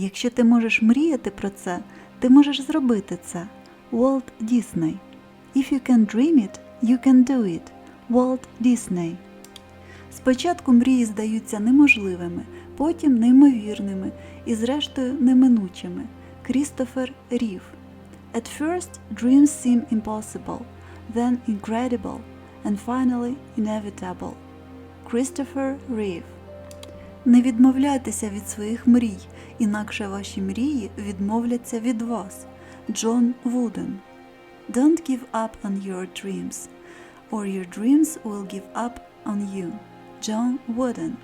Якщо ти можеш мріяти про це, ти можеш зробити це. Walt Disney. If you can dream it, you can do it. Walt Disney. Спочатку мрії здаються неможливими, потім неймовірними і зрештою неминучими. Крістофер Рів. At first, dreams seem impossible, then incredible, and finally inevitable. Christopher Reeve Не відмовляйтеся від своїх мрій, інакше ваші мрії відмовляться від вас. Джон Вуден Don't give up on your dreams, or your dreams will give up on you. Джон Вуден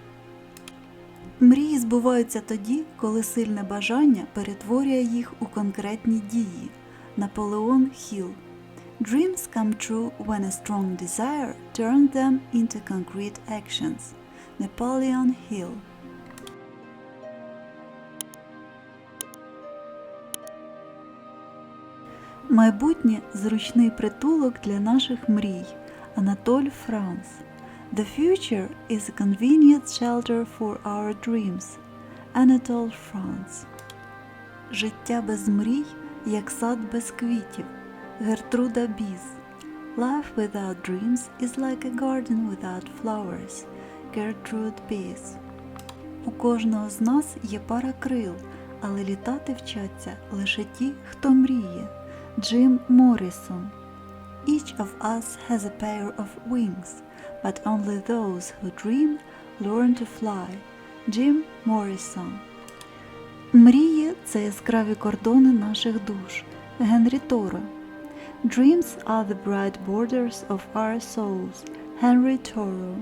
Мрії збуваються тоді, коли сильне бажання перетворює їх у конкретні дії. Наполеон Хіл Dreams come true when a strong desire turns them into concrete actions. Napoleon Hill Майбутнє зручний притулок для наших мрій. Анатоль Франц The future is a convenient shelter for our dreams. Anatole France Життя без мрій, як сад без квітів. Гертруда Біз Life without dreams is like a garden without flowers. Gertrude Bees У кожного з нас є пара крил, але літати вчаться лише ті, хто мріє. Джим Моррісон Each of us has a pair of wings, but only those who dream learn to fly. Jim Morrison Мрії це яскраві кордони наших душ. Генрі Торо Dreams are the bright borders of our souls. Henry Thoreau